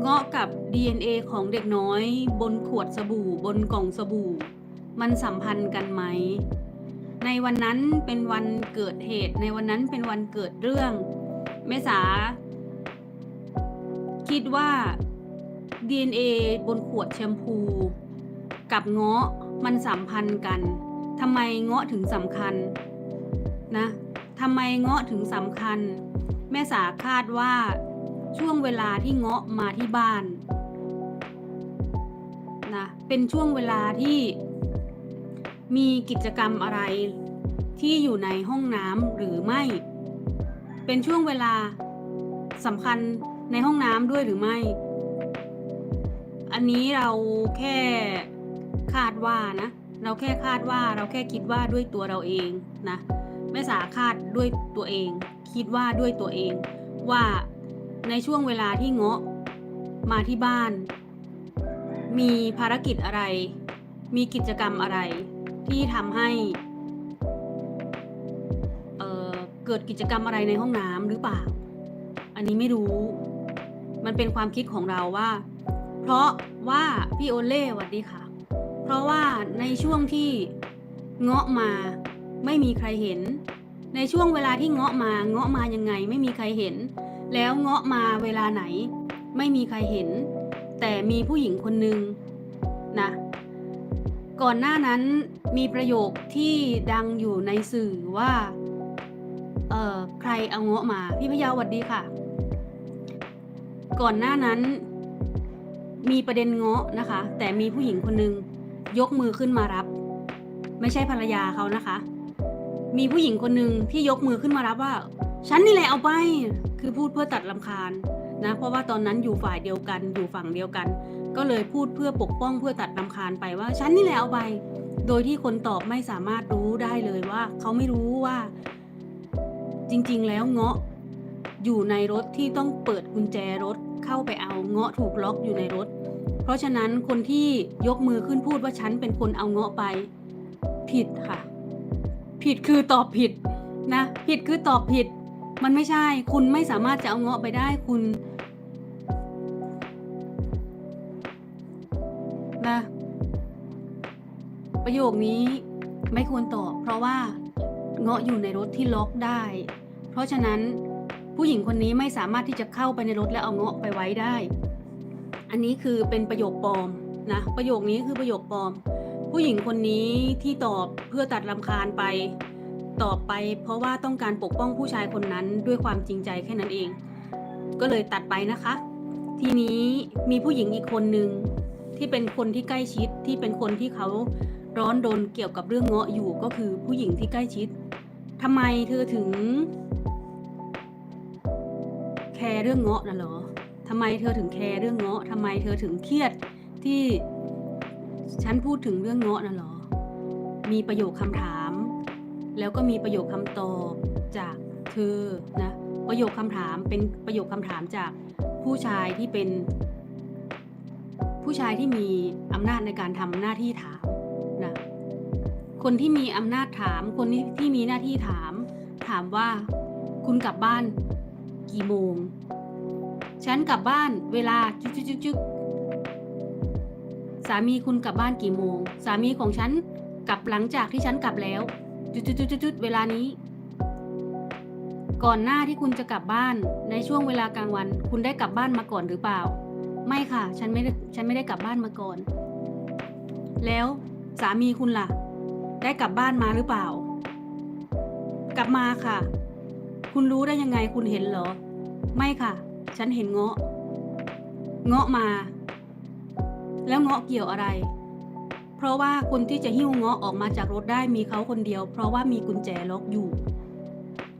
เงาะกับ DNA ของเด็กน้อย บนขวดสบู่ บนกล่องสบู่ มันสัมพันธ์กันไหม ในวันนั้นเป็นวันเกิดเหตุ ในวันนั้นเป็นวันเกิดเรื่อง เมษา คิดว่า DNA บนขวดแชมพู กับเงาะมันสัมพันธ์กันทำไมเงาะถึงสำคัญนะทำไมเงาะถึงสำคัญ แม่สาคาดว่า ช่วงเวลาที่เงาะมาที่บ้านนะเป็นช่วงเวลาที่มีกิจกรรมอะไรที่อยู่ในห้องน้ำหรือไม่ เป็นช่วงเวลาสำคัญในห้องน้ำด้วยหรือไม่ อันนี้เราแค่คาดว่านะ เราแค่คาดว่าเราแค่คิดว่าด้วยตัวเราเองนะแม่สาคาดด้วยตัวเอง คิดว่าด้วยตัวเองว่า ในช่วงเวลาที่เงาะมาที่บ้าน มีภารกิจอะไร มีกิจกรรมอะไร ที่ทำให้เเกิดกิจกรรมอะไรในห้องน้ำหรือเปล่า อันนี้ไม่รู้ มันเป็นความคิดของเราว่า เพราะว่าพี่โอเล่สวัสดีค่ะ เพราะว่าในช่วงที่เงาะมาไม่มีใครเห็น ในช่วงเวลาที่เงาะมาเงาะมายังไง ไม่มีใครเห็น แล้วเงาะมาเวลาไหน ไม่มีใครเห็น แต่มีผู้หญิงคนหนึ่งนะก่อนหน้านั้นมีประโยคที่ดังอยู่ในสื่อว่า เออใครเอาเงาะมา พี่พยาวสวัสดีค่ะ ก่อนหน้านั้น มีประเด็นเงาะนะคะ แต่มีผู้หญิงคนหนึ่งยกมือขึ้นมารับ ไม่ใช่ภรรยาเขานะคะ มีผู้หญิงคนหนึ่งที่ยกมือขึ้นมารับว่า ฉันนี่แหละเอาไป คือพูดเพื่อตัดลำคาญนะเพราะว่าตอนนั้นอยู่ฝ่ายเดียวกันอยู่ฝั่งเดียวกัน ก็เลยพูดเพื่อปกป้องเพื่อตัดลำคาญไปว่าฉันนี่แหละเอาไป โดยที่คนตอบไม่สามารถรู้ได้เลยว่า เขาไม่รู้ว่า จริงๆ แล้วเงาะอยู่ในรถที่ต้องเปิดกุญแจรถเข้าไปเอาเงาะถูกล็อกอยู่ในรถ เพราะฉะนั้นคนที่ยกมือขึ้นพูดว่าฉันเป็นคนเอาเงาะไป ผิดค่ะ ผิดคือตอบผิดนะ ผิดคือตอบผิด มันไม่ใช่ คุณไม่สามารถจะเอาเงาะไปได้คุณนะประโยคนี้ไม่ควรตอบเพราะว่าเงาะอยู่ในรถที่ล็อกได้ เพราะฉะนั้นผู้หญิงคนนี้ไม่สามารถที่จะเข้าไปในรถและเอาเงาะไปไว้ได้ อันนี้คือเป็นประโยคปลอมนะประโยคนี้คือประโยคปลอม ผู้หญิงคนนี้ที่ตอบเพื่อตัดลำคาญไป ตอบไป เพราะว่าต้องการปกป้องผู้ชายคนนั้นด้วยความจริงใจแค่นั้นเอง ก็เลยตัดไปนะคะ ทีนี้มีผู้หญิงอีกคนหนึ่งที่เป็นคนที่ใกล้ชิดที่เป็นคนที่เขาร้อนรนเกี่ยวกับเรื่องเงาะอยู่ก็คือผู้หญิงที่ใกล้ชิดทำไมเธอถึง แคร์เรื่องเงาะน่ะเหรอทำไมเธอถึงแคร์เรื่องเงาะทำไมเธอถึงเครียดที่ฉันพูดถึงเรื่องเงาะน่ะเหรอ มีประโยคคำถาม แล้วก็มีประโยคคำตอบจากเธอนะประโยคคำถามเป็นประโยคคำถามจากผู้ชายที่เป็น ผู้ชายที่มีอำนาจในการทำหน้าที่ถามนะคนที่มีอำนาจถาม คนที่มีหน้าที่ถาม ถามว่าคุณกลับบ้านกี่โมง ฉันกลับบ้านเวลาจุกจุกจุกจุกสามีคุณกลับบ้านกี่โมง สามีของฉันกลับหลังจากที่ฉันกลับแล้ว จุดจุดจุดจุดจุดเวลานี้ ก่อนหน้าที่คุณจะกลับบ้านในช่วงเวลากลางวัน คุณได้กลับบ้านมาก่อนหรือเปล่า ไม่ค่ะ ฉันไม่ได้ฉันไม่ได้กลับบ้านมาก่อน แล้วสามีคุณล่ะ ได้กลับบ้านมาหรือเปล่า กลับมาค่ะ คุณรู้ได้ยังไงคุณเห็นเหรอ ไม่ค่ะ ฉันเห็นเงาะ เงาะมา แล้วเงาะเกี่ยวอะไร เพราะว่าคนที่จะหิ้วเงาะออกมาจากรถได้มีเขาคนเดียว เพราะว่ามีกุญแจล็อกอยู่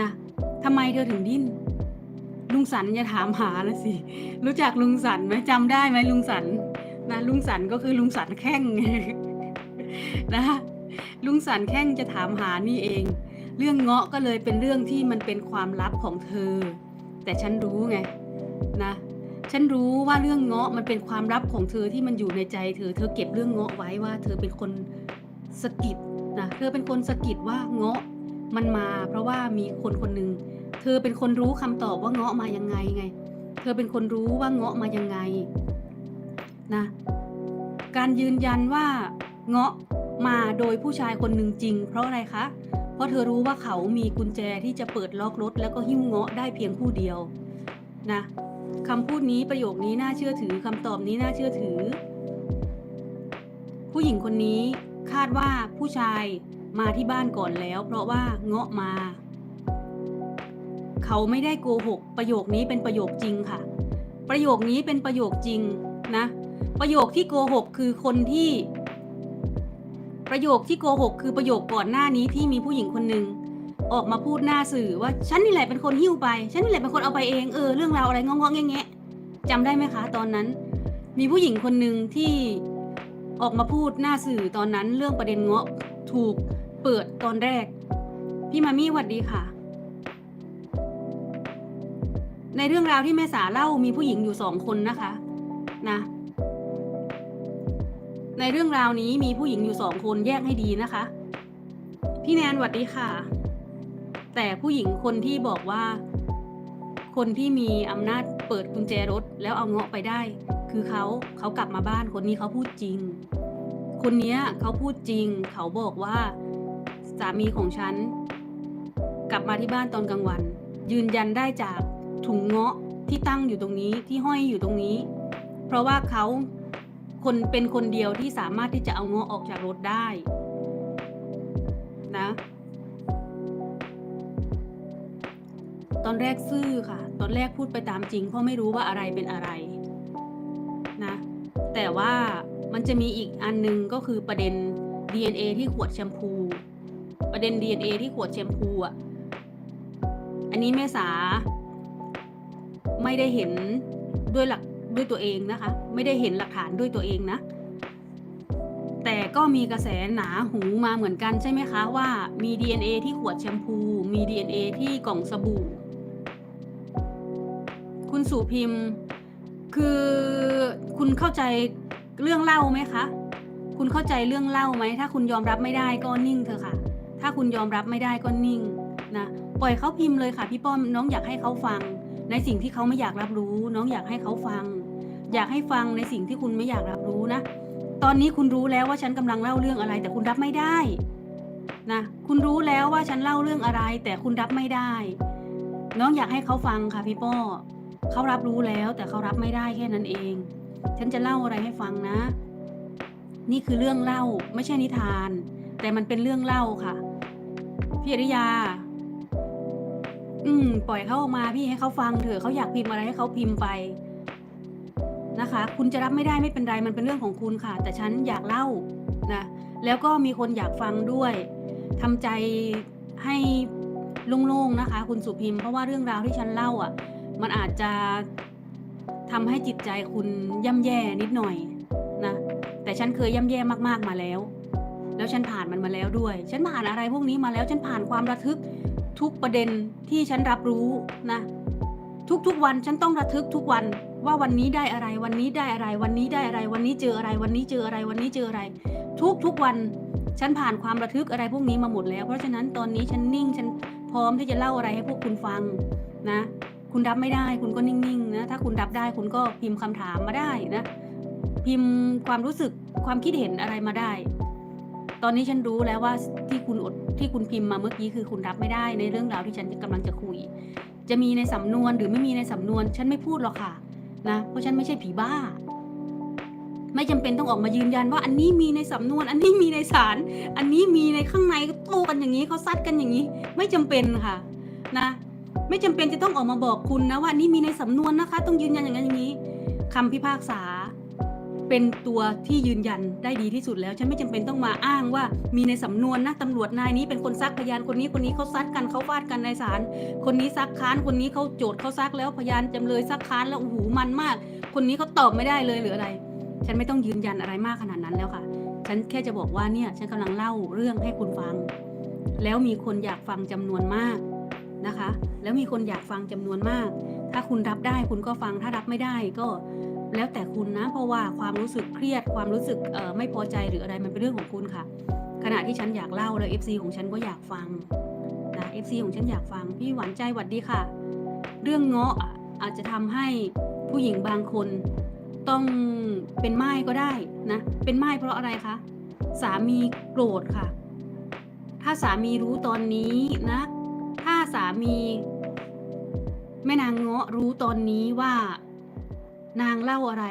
นะทำไมเธอถึงดิ้น ลุงสันอย่าถามหาละสิ รู้จักลุงสันไหมจำได้ไหมลุงสันนะลุงสันก็คือลุงสันแข้งนะลุงสันแข้งจะถามหานี่เอง เรื่องเงาะก็เลยเป็นเรื่องที่มันเป็นความลับของเธอ แต่ฉันรู้ไงนะ ฉันรู้ว่าเรื่องเงาะมันเป็นความลับของเธอที่มันอยู่ในใจเธอ เธอเก็บเรื่องเงาะไว้ว่า เธอเป็นคนสะกิดนะ เธอเป็นคนสะกิดว่าเงาะมันมา เพราะว่ามีคนคนหนึ่งเธอเป็นคนรู้คำตอบว่าเงาะมายังไงไง เธอเป็นคนรู้ว่าเงาะมายังไงนะ การยืนยันว่าเงาะมาโดยผู้ชายคนหนึ่งจริง เพราะอะไรคะ เพราะเธอรู้ว่าเขามีกุญแจที่จะเปิดล็อกรถ แล้วก็หิ้วเงาะได้เพียงผู้เดียวนะ คำพูดนี้ประโยคนี้น่าเชื่อถือคำตอบนี้น่าเชื่อถือ ผู้หญิงคนนี้คาดว่าผู้ชายมาที่บ้านก่อนแล้ว เพราะว่าเงาะมา เขาไม่ได้โกหก ประโยคนี้เป็นประโยคจริงค่ะ ประโยคนี้เป็นประโยคจริงนะ ประโยคที่โกหกคือคนที่ ประโยคที่โกหกคือประโยคก่อนหน้านี้ที่มีผู้หญิงคนหนึ่ง ออกมาพูดหน้าสื่อว่าฉันนี่แหละเป็นคนหิ้วไป ฉันนี่แหละเป็นคนเอาไปเองเออเรื่องราวอะไรงองๆแงะๆจำได้ไหมคะ ตอนนั้น มีผู้หญิงคนหนึ่งที่ออกมาพูดหน้าสื่อตอนนั้นเรื่องประเด็นเงาะถูกเปิดตอนแรก พี่มามี่หวัดดีค่ะ ในเรื่องราวที่แม่สาเล่ามีผู้หญิงอยู่สองคนนะคะนะในเรื่องราวนี้มีผู้หญิงอยู่สองคนแยกให้ดีนะคะ พี่แนนหวัดดีค่ะ แต่ผู้หญิงคนที่บอกว่า คนที่มีอำนาจเปิดกุญแจรถแล้วเอาเงาะไปได้ คือเขาเขากลับมาบ้านคนนี้เขาพูดจริง คนนี้เขาพูดจริง เขาบอกว่าสามีของฉัน กลับมาที่บ้านตอนกลางวัน ยืนยันได้จากถุงเงาะที่ตั้งอยู่ตรงนี้ที่ห้อยอยู่ตรงนี้ เพราะว่าเขาคนเป็นคนเดียวที่สามารถที่จะเอาเงาะออกจากรถได้ นะ อนแรกซื่อค่ะ ตอนแรกพูดไปตามจริง เพราะไม่รู้ว่าอะไรเป็นอะไรนะ แต่ว่ามันจะมีอีกอันหนึงก็คือประเด็น DNA ที่ขวดแชมพู ประเด็น DNA ที่ขวดแชมพูอะ อันนี้แม่สาไม่ได้เห็นด้วยหลักด้วยตัวเองนะคะ ไม่ได้เห็นหลักฐานด้วยตัวเองนะ แต่ก็มีกระแสหนาหูมาเหมือนกันใช่ไหมคะว่ามี DNA ที่ขวดแชมพู มี DNA ที่กล่องสบู่ คุณสุพิมพ์ คือคุณเข้าใจเรื่องเล่าไหมคะ คุณเข้าใจเรื่องเล่าไหม ถ้าคุณยอมรับไม่ได้ก็นิ่งเถอะค่ะ ถ้าคุณยอมรับไม่ได้ก็นิ่งนะ ปล่อยเขาพิมพ์เลยค่ะพี่ป้อม น้องอยากให้เขาฟัง ในสิ่งที่เขาไม่อยากรับรู้ น้องอยากให้เขาฟัง อยากให้ฟังในสิ่งที่คุณไม่อยากรับรู้นะ ตอนนี้คุณรู้แล้วว่าฉันกำลังเล่าเรื่องอะไร แต่คุณรับไม่ได้นะ คุณรู้แล้วว่าฉันเล่าเรื่องอะไร แต่คุณรับไม่ได้ น้องอยากให้เขาฟังค่ะพี่ป้อ เขารับรู้แล้วแต่เขารับไม่ได้แค่นั้นเอง ฉันจะเล่าอะไรให้ฟังนะ นี่คือเรื่องเล่าไม่ใช่นิทาน แต่มันเป็นเรื่องเล่าค่ะ พี่อริยา อืม ปล่อยเขาออกมาพี่ให้เขาฟังเถอะเขาอยากพิมพ์อะไรให้เขาพิมพ์ไปนะคะ คุณจะรับไม่ได้ไม่เป็นไรมันเป็นเรื่องของคุณค่ะ แต่ฉันอยากเล่านะแล้วก็มีคนอยากฟังด้วยทำใจให้โล่งๆนะคะ คุณสุพิมพ์เพราะว่าเรื่องราวที่ฉันเล่าอะ มันอาจจะทำให้จิตใจคุณย่ำแย่นิดหน่อยนะแต่ฉันเคยย่ำแย่มากๆมาแล้ว แล้วฉันผ่านมันมาแล้วด้วย ฉันผ่านอะไรพวกนี้มาแล้ว ฉันผ่านความระทึกทุกประเด็นที่ฉันรับรู้นะทุกๆวันฉันต้องระทึกทุกวันว่าวันนี้ได้อะไรวันนี้ได้อะไร วันนี้ได้อะไร วันนี้เจออะไร วันนี้เจออะไร วันนี้เจออะไร ทุกทุกวัน ฉันผ่านความระทึกอะไรพวกนี้มาหมดแล้ว เพราะฉะนั้นตอนนี้ฉันนิ่งฉันพร้อมที่จะเล่าอะไรให้พวกคุณฟังนะ คุณรับไม่ได้ คุณก็นิ่งๆนะถ้าคุณรับได้คุณก็พิมพ์คำถามมาได้นะ พิมพ์ความรู้สึกความคิดเห็นอะไรมาได้ ตอนนี้ฉันรู้แล้วว่าที่คุณอดที่คุณพิมพ์มาเมื่อกี้คือคุณรับไม่ได้ในเรื่องราวที่ฉันกำลังจะคุย จะมีในสำนวนหรือไม่มีในสำนวน ฉันไม่พูดหรอกค่ะนะเพราะฉันไม่ใช่ผีบ้า ไม่จำเป็นต้องออกมายืนยันว่า อันนี้มีในสำนวน อันนี้มีในสารอันนี้มีในข้างในโต้กันอย่างนี้เขาซัดกันอย่างนี้ ไม่จำเป็นค่ะ นะ ไม่จำเป็นจะต้องออกมาบอกคุณนะว่านนี้มีในสำนวนนะคะ ต้องยืนยันอย่างนั้นอย่างนี้คำพิพากษา เป็นตัวที่ยืนยันได้ดีที่สุดแล้ว ฉันไม่จำเป็นต้องมาอ้างว่ามีในสำนวนนะตำรวจนายนี้เป็นคนซักพยานคนนี้คนนี้เขาซัดกันเขาฟาดกันในศาลคนนี้ซักค้านคนนี้เขาโจทย์เขาซักแล้วพยานจำเลยซักค้านแล้วโอ้โหมันมาก คนนี้เขาตอบไม่ได้เลยหรืออะไร ฉันไม่ต้องยืนยันอะไรมากขนาดนั้นแล้วค่ะ ฉันแค่จะบอกว่าเนี่ยฉันกำลังเล่าเรื่องให้คุณฟัง แล้วมีคนอยากฟังจำนวนมาก นะคะ แล้วมีคนอยากฟังจำนวนมาก ถ้าคุณรับได้คุณก็ฟังถ้ารับไม่ได้ก็แล้วแต่คุณนะ เพราะว่าความรู้สึกเครียดความรู้สึกไม่พอใจหรืออะไรมันเป็นเรื่องของคุณค่ะ ขณะที่ฉันอยากเล่าแล้ว FC ของฉันก็อยากฟังนะ FC ของฉันอยากฟังพี่หวานใจหวัดดีค่ะ เรื่องเงาะอาจจะทำให้ผู้หญิงบางคนต้องเป็นไม้ก็ได้นะ เป็นไม้เพราะอะไรคะสามีโกรธค่ะ ถ้าสามีรู้ตอนนี้นะ สามี แม่นางเงาะรู้ตอนนี้ว่า นางเล่าอะไร